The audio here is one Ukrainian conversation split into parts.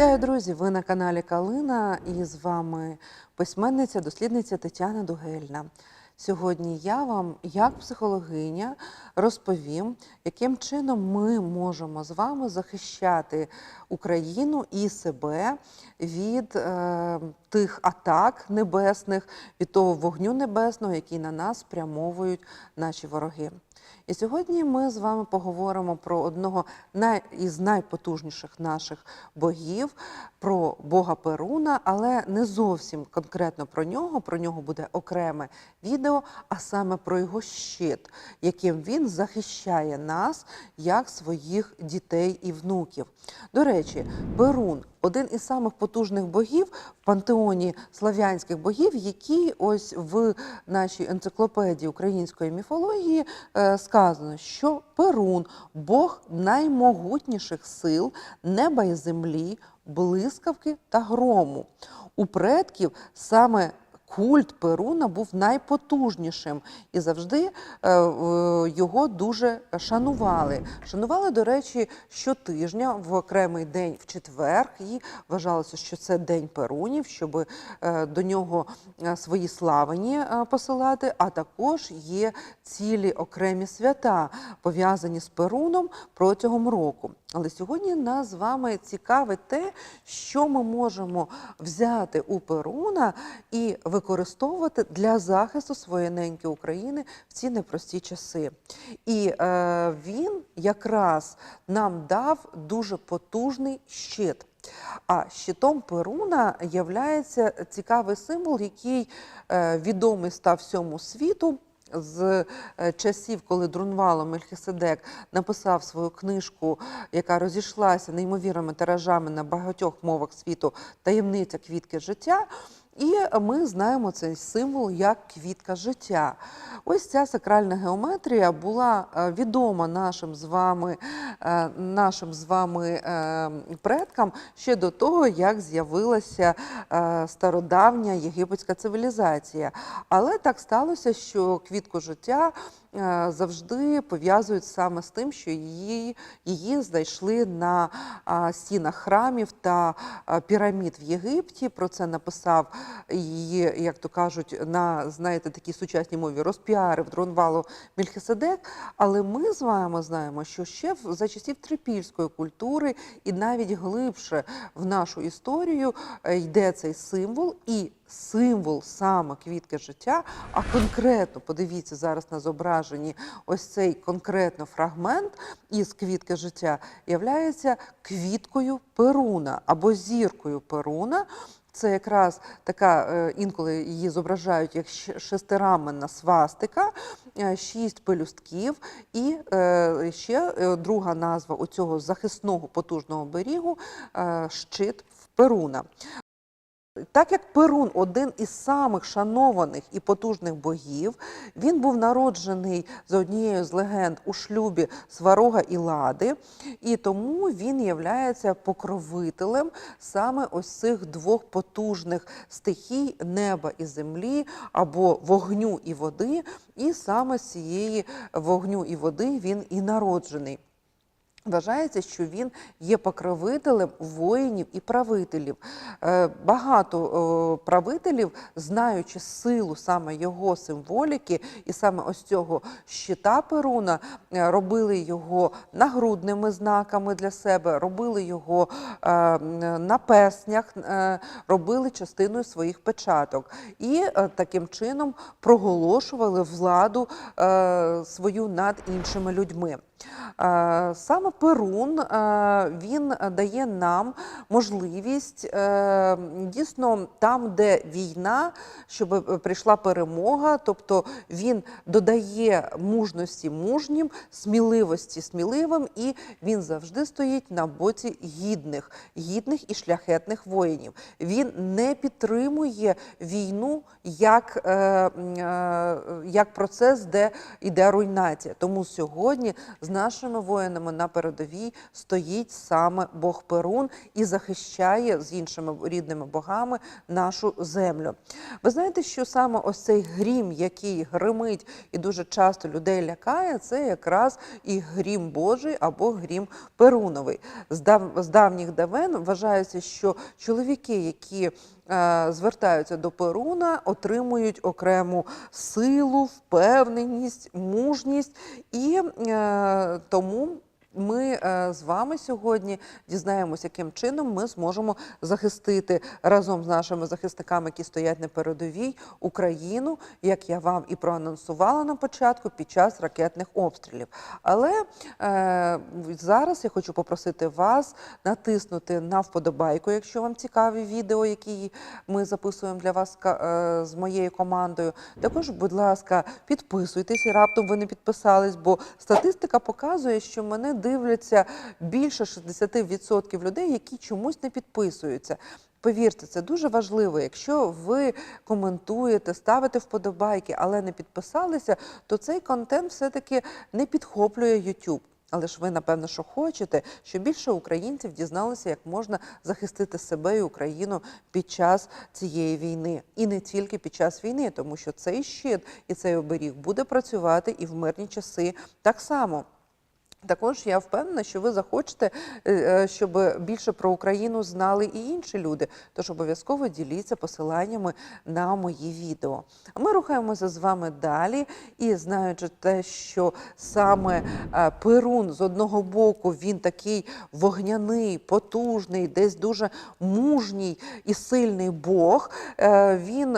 Вітаю, друзі! Ви на каналі Калина і з вами письменниця, дослідниця Тетяна Дугельна. Сьогодні я вам, як психологиня, розповім, яким чином ми можемо з вами захищати Україну і себе від е, тих атак небесних, від того вогню небесного, який на нас спрямовують наші вороги. І сьогодні ми з вами поговоримо про одного із найпотужніших наших богів, про Бога Перуна, але не зовсім конкретно про нього. Про нього буде окреме відео, а саме про його щит, яким він захищає нас як своїх дітей і внуків. До речі, Перун один із самих потужних богів в пантеоні слав'янських богів, які ось в нашій енциклопедії української міфології е, сказано, що Перун Бог наймогутніших сил неба і землі, блискавки та грому. У предків саме культ Перуна був найпотужнішим і завжди е, його дуже шанували. Шанували, до речі, щотижня в окремий день в четвер. І вважалося, що це день Перунів, щоб е, до нього е, свої славені посилати. А також є цілі окремі свята, пов'язані з Перуном протягом року. Але сьогодні нас з вами цікавить те, що ми можемо взяти у Перуна і використовувати для захисту своєї неньки України в ці непрості часи. І е, він якраз нам дав дуже потужний щит. А щитом Перуна являється цікавий символ, який е, відомий став всьому світу з е, часів, коли Друнвало Мельхиседек написав свою книжку, яка розійшлася неймовірними тиражами на багатьох мовах світу Таємниця квітки життя. І ми знаємо цей символ як квітка життя. Ось ця сакральна геометрія була е, відома нашим з вами, е, нашим з вами е, предкам ще до того, як з'явилася стародавня єгипетська цивілізація. Але так сталося, що квітку життя завжди пов'язують саме з тим, що її, її знайшли на стінах храмів та пірамід в Єгипті. Про це написав її, як то кажуть, на знаєте, такій сучасній мові розпіарив Дронвало Мельхиседек. Але ми з вами знаємо, що ще за часів трипільської культури і навіть глибше в нашу історію е, йде цей символ і символ саме квітки життя, а конкретно подивіться зараз на зображенні ось цей конкретно фрагмент із квітки життя являється квіткою Перуна або зіркою Перуна. Це якраз така, е, інколи її зображають як шестираменна свастика, е, шість пелюстків, і е, ще друга назва оцього захисного потужного берігу щит в Перуна. Так як Перун один із самих шанованих і потужних богів, він був народжений за однією з легенд у шлюбі Сварога і Лади, і тому він являється покровителем саме ось цих двох потужних стихій неба і землі, або вогню і води, і саме з цієї вогню і води він і народжений. Вважається, що він є покровителем воїнів і правителів. Е, Багато правителів, знаючи силу саме його символіки, і саме ось цього щита Перуна, е, робили його нагрудними знаками для себе, робили його е, на песнях, робили частиною своїх печаток. І таким чином проголошували владу свою над іншими людьми. Е, Саме Перун е, він дає нам можливість е, дійсно там, де війна, щоб прийшла перемога. Тобто він додає мужності мужнім, сміливості сміливим, і він завжди стоїть на боці гідних, гідних і шляхетних воїнів. Він не підтримує війну як, як процес, де йде руйнація. Тому сьогодні з нашими воїнами на передовій стоїть саме Бог Перун і захищає з іншими рідними богами нашу землю. Ви знаєте, що саме ось цей грім, який гримить і дуже часто людей лякає, це якраз і грім Божий або грім Перуновий. З, давніх давен вважається, що чоловіки, які звертаються до Перуна, отримують окрему силу, впевненість, мужність, і е, тому ми е, з вами сьогодні дізнаємося, яким чином ми зможемо захистити разом з нашими захисниками, які стоять на передовій, Україну, як я вам і проанонсувала на початку під час ракетних обстрілів. Але е, зараз я хочу попросити вас натиснути на вподобайку, якщо вам цікаві відео, які ми записуємо для вас е, з моєю командою. Також, будь ласка, підписуйтесь, раптом ви не підписались, бо статистика показує, що мене дивляться більше 60% людей, які чомусь не підписуються. Повірте, це дуже важливо. Якщо ви коментуєте, ставите вподобайки, але не підписалися, то цей контент все-таки не підхоплює YouTube. Але ж ви, напевно, що хочете, щоб більше українців дізналися, як можна захистити себе і Україну під час цієї війни, і не тільки під час війни, тому що цей щит і цей оберіг буде працювати і в мирні часи так само. Також я впевнена, що ви захочете, е, е, щоб більше про Україну знали і інші люди. Тож обов'язково діліться посиланнями на мої відео. Ми рухаємося з вами далі. І знаючи те, що саме е, Перун з одного боку він такий вогняний, потужний, десь дуже мужній і сильний Бог. Він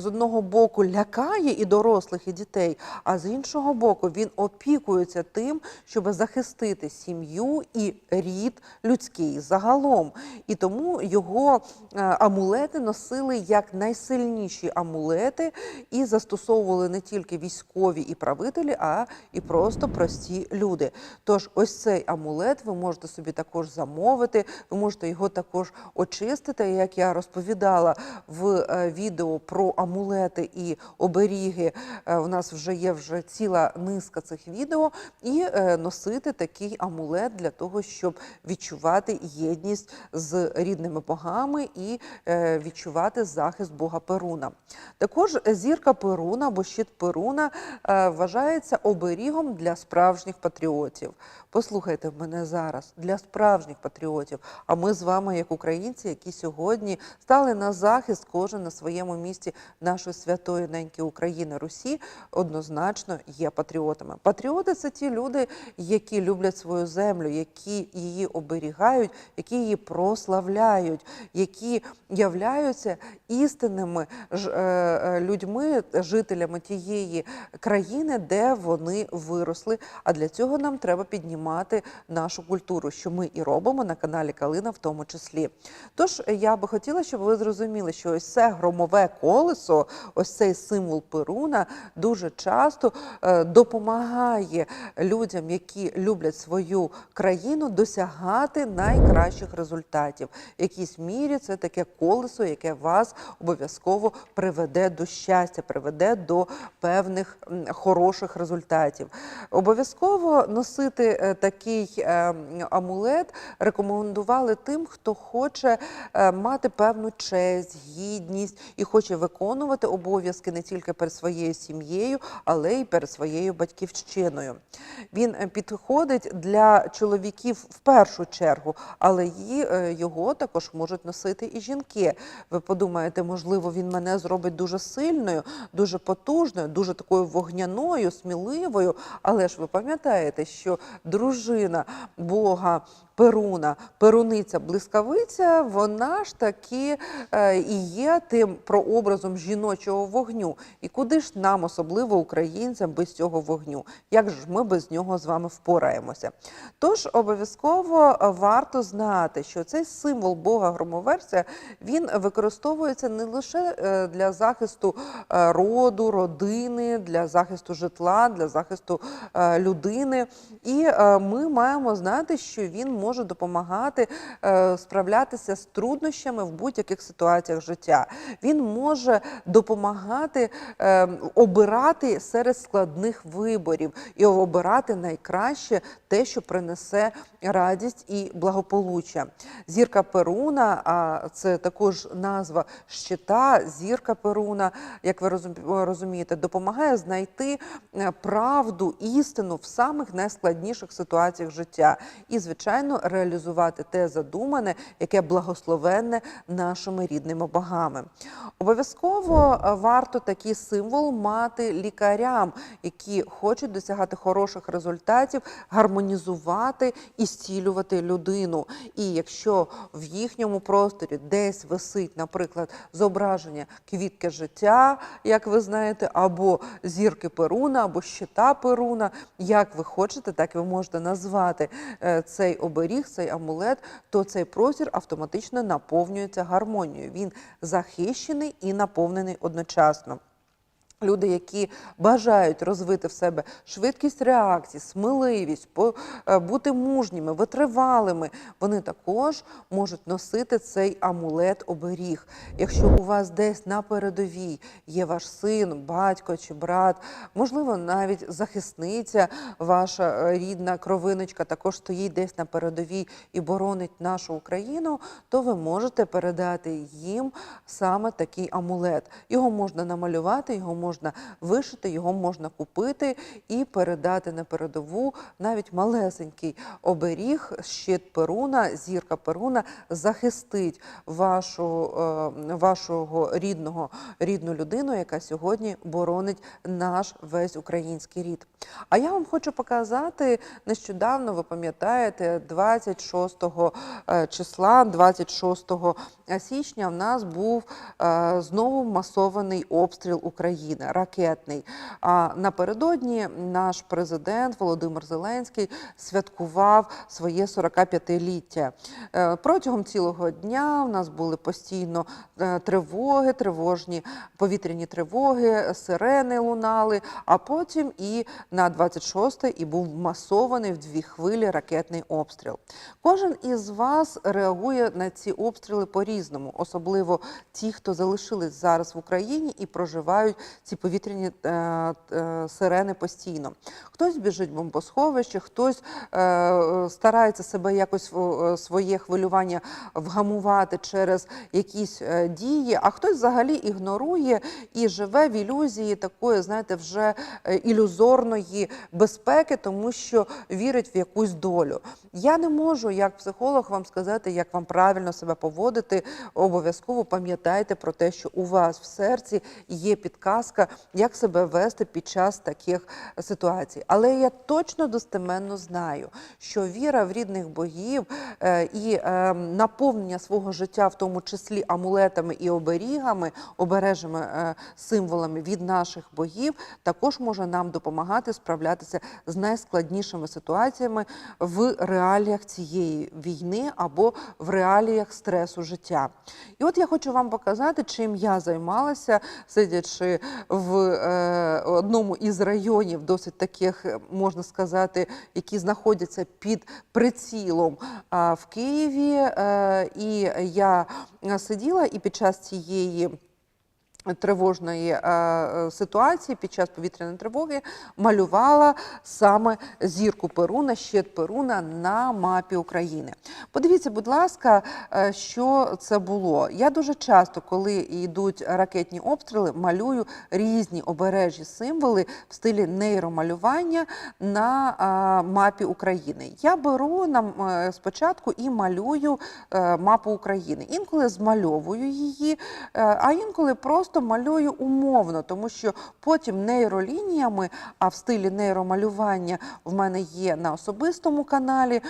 з одного боку лякає і дорослих, і дітей, а з іншого боку він опікується тим, щоб захистити сім'ю і рід людський загалом. І тому його е, амулети носили як найсильніші амулети і застосовували не тільки військові і правителі, а і просто прості люди. Тож, ось цей амулет ви можете собі також замовити, ви можете його також очистити. Як я розповідала в е, відео про амулети і оберіги, е, у нас вже є вже ціла низка цих відео, і е, носити такий амулет для того, щоб відчувати єдність з рідними богами і е, відчувати захист Бога Перуна. Також зірка Перуна або щит Перуна е, вважається оберігом для справжніх патріотів. Послухайте мене зараз для справжніх патріотів. А ми з вами, як українці, які сьогодні стали на захист, кожен на своєму місці нашої святої неньки України Русі, однозначно є патріотами. Патріоти це ті люди, які люблять свою землю, які її оберігають, які її прославляють, які являються істинними е, е, людьми, жителями тієї країни, де вони виросли. А для цього нам треба піднімати нашу культуру, що ми і робимо на каналі Калина, в тому числі. Тож я би хотіла, щоб ви зрозуміли, що ось це громове колесо, ось цей символ Перуна, дуже часто е, допомагає людям, які люблять свою країну, досягати найкращих результатів. В якійсь мірі це таке колесо, яке вас обов'язково приведе до щастя, приведе до певних хороших результатів. Обов'язково носити е, такий е, амулет рекомендували тим, хто хоче е, мати певну честь, гідність і хоче виконувати обов'язки не тільки перед своєю сім'єю, але й перед своєю батьківщиною. Він е, підходить для чоловіків в першу чергу, але е, його також можуть носити і жінки. Ви подумаєте, можливо, він мене зробить дуже сильною, дуже потужною, дуже такою вогняною, сміливою. Але ж ви пам'ятаєте, що дружина Бога Перуна, перуниця, блискавиця, вона ж таки е, і є тим прообразом жіночого вогню. І куди ж нам, особливо українцям, без цього вогню? Як ж ми без нього з вами впораємося? Тож обов'язково е, варто знати, що цей символ Бога громоверця він використовується не лише е, для захисту роду, родини, для захисту житла, для захисту людини. І ми маємо знати, що він може допомагати е, справлятися з труднощами в будь-яких ситуаціях життя. Він може допомагати е, обирати серед складних виборів і обирати найкраще те, що принесе радість і благополуччя. Зірка Перуна, а це також назва щита, зірка Перуна, як ви розумієте, допомагає знайти е, правду, істину в самих найскладніших ситуаціях життя і, звичайно, реалізувати те задумане, яке благословенне нашими рідними богами. Обов'язково е, варто такий символ мати лікарям, які хочуть досягати хороших результатів, гармонізувати і зцілювати людину. І якщо в їхньому просторі десь висить, наприклад, зображення квітки життя, як ви знаєте, або зірки Перуна, або щита Перуна, як ви хочете, так ви можете назвати е, цей оберіг, цей амулет, то цей простір автоматично наповнюється гармонією. Він захищений і наповнений одночасно. Люди, які бажають розвити в себе швидкість реакції, сміливість, е, бути мужніми, витривалими, вони також можуть носити цей амулет оберіг. Якщо у вас десь на передовій є ваш син, батько чи брат, можливо, навіть захисниця, ваша е, рідна кровиночка також стоїть десь на передовій і боронить нашу Україну, то ви можете передати їм саме такий амулет. Його можна намалювати, його можна вишити, його можна купити і передати на передову. Навіть малесенький оберіг, щит Перуна, зірка Перуна захистить вашу, е, вашого рідного, рідну людину, яка сьогодні боронить наш весь український рід. А я вам хочу показати нещодавно, ви пам'ятаєте, 26 е, числа, 26 січня, в нас був е, знову масований обстріл України, ракетний. А напередодні наш президент Володимир Зеленський святкував своє 45-ліття. Е, Протягом цілого дня в нас були постійно е, тривоги, тривожні повітряні тривоги, сирени лунали. А потім і на 26-й і був масований в дві хвилі ракетний обстріл. Кожен із вас реагує на ці обстріли по-різному, особливо ті, хто залишились зараз в Україні і проживають ці повітряні е, е, сирени постійно. Хтось біжить в бомбосховище, хтось е, старається себе якось своє хвилювання вгамувати через якісь дії, а хтось взагалі ігнорує і живе в ілюзії такої, знаєте, вже ілюзорної безпеки, тому що вірить в якусь долю. Я не можу, як психолог, вам сказати, як вам правильно себе поводити. Обов'язково пам'ятайте про те, що у вас в серці є підказка, як себе вести під час таких ситуацій. Але я точно достеменно знаю, що віра в рідних богів е, і е, наповнення свого життя, в тому числі амулетами і оберігами, обережими е, символами від наших богів, також може нам допомагати справлятися з найскладнішими ситуаціями в реаліях цієї війни або в реаліях стресу життя. І от я хочу вам показати, чим я займалася, сидячи в е, одному із районів, досить таких, е, можна сказати, які знаходяться під прицілом в Києві. Е, і я сиділа і під час цієї. Тривожної е, е, ситуації під час повітряної тривоги малювала саме зірку Перуна, щит Перуна на мапі України. Подивіться, будь ласка, е, що це було. Я дуже часто, коли йдуть ракетні обстріли, малюю різні обережі символи в стилі нейромалювання на мапі України. Я беру нам спочатку і малюю мапу України. Інколи змальовую її, а інколи просто малюю умовно, тому що потім нейролініями, а в стилі нейромалювання в мене є на особистому каналі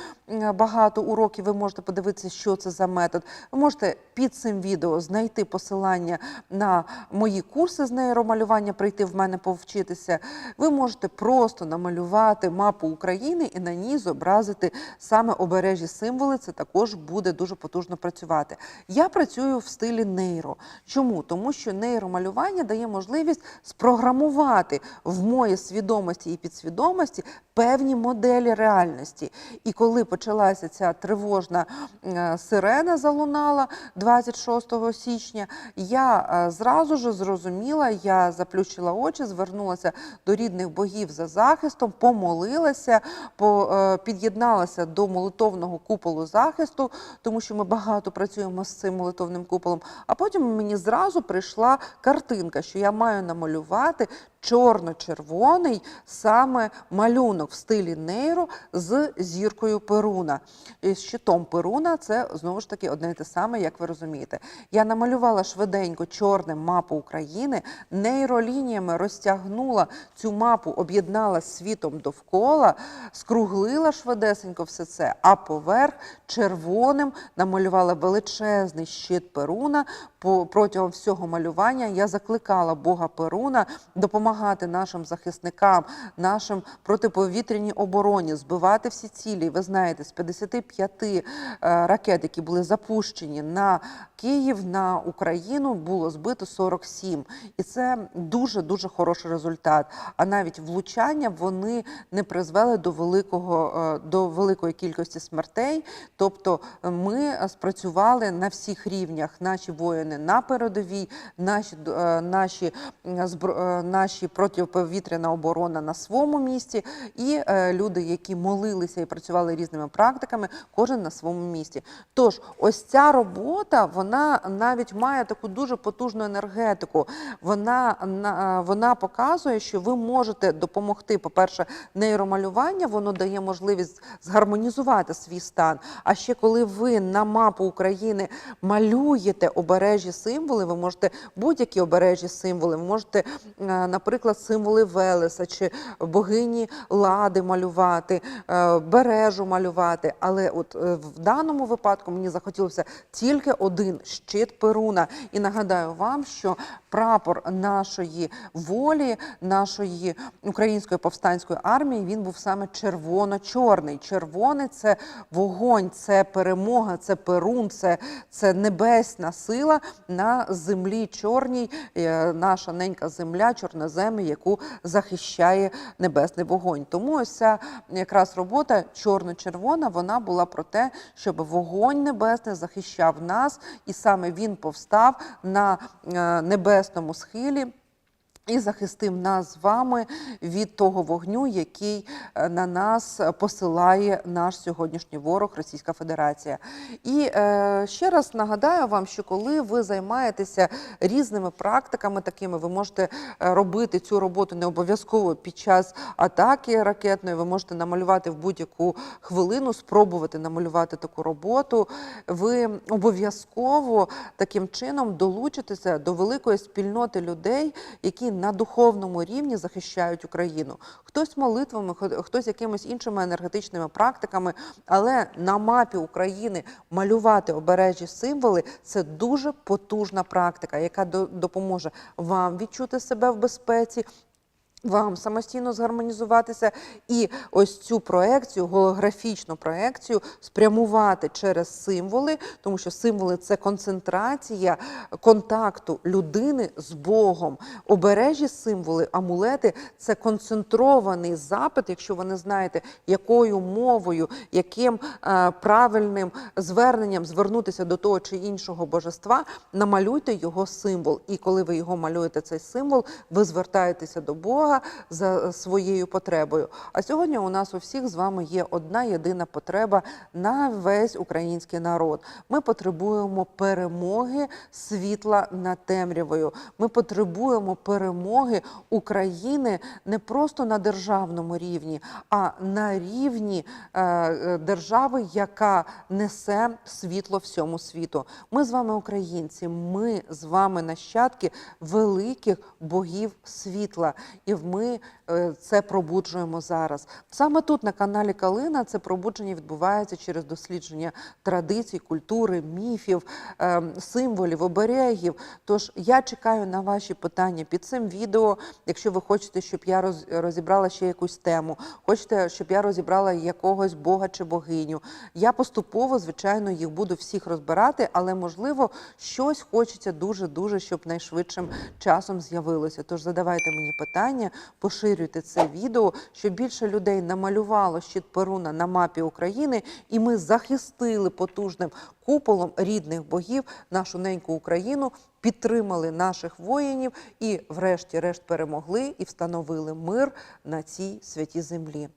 багато уроків. Ви можете подивитися, що це за метод. Ви можете під цим відео знайти посилання на мої курси з нейромалювання, прийти в мене повчитися. Ви можете просто намалювати мапу України і на ній зобразити саме обережі символи. Це також буде дуже потужно працювати. Я працюю в стилі нейро. Чому? Тому що нейро нейромалювання дає можливість спрограмувати в моїй свідомості і підсвідомості певні моделі реальності. І коли почалася ця тривожна е, сирена залунала 26 січня, я е, зразу ж зрозуміла, я заплющила очі, звернулася до рідних богів за захистом, помолилася, по- е, під'єдналася до молитовного куполу захисту, тому що ми багато працюємо з цим молитовним куполом. А потім мені зразу прийшла картинка, що я маю намалювати чорно-червоний саме малюнок в стилі нейро з зіркою Перуна. І з щитом Перуна це знову ж таки одне і те саме, як ви розумієте. Я намалювала швиденько чорним мапу України, нейролініями розтягнула цю мапу, об'єднала світом довкола, скруглила швидесенько все це, а поверх червоним намалювала величезний щит Перуна. Протягом всього малювання я закликала Бога Перуна допомагати нашим захисникам, нашим протиповітряній обороні, збивати всі цілі. Ви знаєте, з 55 е, ракет, які були запущені на Київ, на Україну, було збито 47. І це дуже дуже хороший результат. А навіть влучання вони не призвели до великого е, до великої кількості смертей. Тобто е, ми спрацювали на всіх рівнях. Наші воїни на передовій, наші е, наші наші протиповітряна оборона на своєму місці, і е, люди, які молилися і працювали різними практиками, кожен на своєму місці. Тож, ось ця робота, вона навіть має таку дуже потужну енергетику. Вона е, вона показує, що ви можете допомогти. По-перше, нейромалювання воно дає можливість згармонізувати свій стан. А ще коли ви на мапу України малюєте обережі символи, ви можете будь-які обережі символи, ви можете, е, наприклад, символи Велеса чи богині Лади малювати, е, бережу малювати. Але от е, в даному випадку мені захотілося тільки один щит Перуна. І нагадаю вам, що прапор нашої волі, нашої української повстанської армії, він був саме червоно-чорний. Червоний це вогонь, це перемога, це перун, це, це небесна сила на землі чорній, е, наша ненька земля, чорноземи, яку захищає небесний вогонь. Тому ось ця якраз робота чорно-червона, вона була про те, щоб вогонь небесний захищав нас, і саме він повстав на е, небесному схилі. І захистив нас з вами від того вогню, який е, на нас посилає наш сьогоднішній ворог Російська Федерація. І е, ще раз нагадаю вам, що коли ви займаєтеся різними практиками такими, ви можете е, робити цю роботу не обов'язково під час атаки ракетної. Ви можете намалювати в будь-яку хвилину, спробувати намалювати таку роботу. Ви обов'язково таким чином долучитеся до великої спільноти людей, які на духовному рівні захищають Україну. Хтось молитвами, хтось якимись іншими енергетичними практиками, але на мапі України малювати обережі символи це дуже потужна практика, яка допоможе вам відчути себе в безпеці. Вам самостійно згармонізуватися і ось цю проекцію, голографічну проекцію спрямувати через символи, тому що символи це концентрація контакту людини з Богом. Обережі символи, амулети це концентрований запит, якщо ви не знаєте, якою мовою, яким е, правильним зверненням звернутися до того чи іншого божества, намалюйте його символ. І коли ви його малюєте, цей символ, ви звертаєтеся до Бога за своєю потребою. А сьогодні у нас у всіх з вами є одна єдина потреба на весь український народ. Ми потребуємо перемоги світла над темрявою. Ми потребуємо перемоги України не просто на державному рівні, а на рівні е, е, держави, яка несе світло всьому світу. Ми з вами українці. Ми з вами нащадки великих богів світла, і ми це пробуджуємо зараз. Саме тут на каналі Калина це пробудження відбувається через дослідження традицій, культури, міфів, е, символів, оберегів. Тож я чекаю на ваші питання під цим відео. Якщо ви хочете, щоб я розібрала ще якусь тему, хочете, щоб я розібрала якогось бога чи богиню. Я поступово, звичайно, їх буду всіх розбирати, але можливо щось хочеться дуже дуже, щоб найшвидшим часом з'явилося. Тож задавайте мені питання, поширюйте це відео, щоб більше людей намалювало щит Перуна на мапі України, і ми захистили потужним куполом рідних богів нашу неньку Україну, підтримали наших воїнів і, врешті-решт, перемогли і встановили мир на цій святій землі.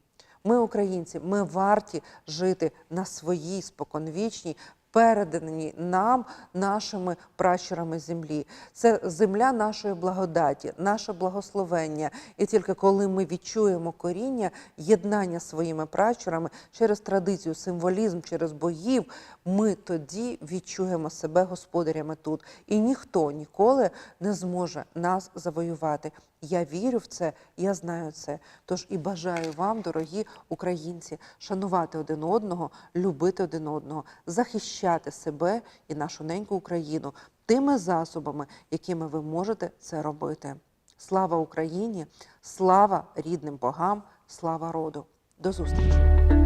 Ми, українці, ми варті жити на своїй споконвічній, переданій нам нашими пращурами землі. Це земля нашої благодаті, наше благословення. І тільки коли ми відчуємо коріння, єднання своїми пращурами через традицію, символізм, через богів, ми тоді відчуємо себе господарями тут. І ніхто ніколи не зможе нас завоювати. Я вірю в це, я знаю це. Тож і бажаю вам, дорогі українці, шанувати один одного, любити один одного, захищати себе і нашу неньку Україну тими засобами, якими ви можете це робити. Слава Україні! Слава рідним богам! Слава роду! До зустрічі!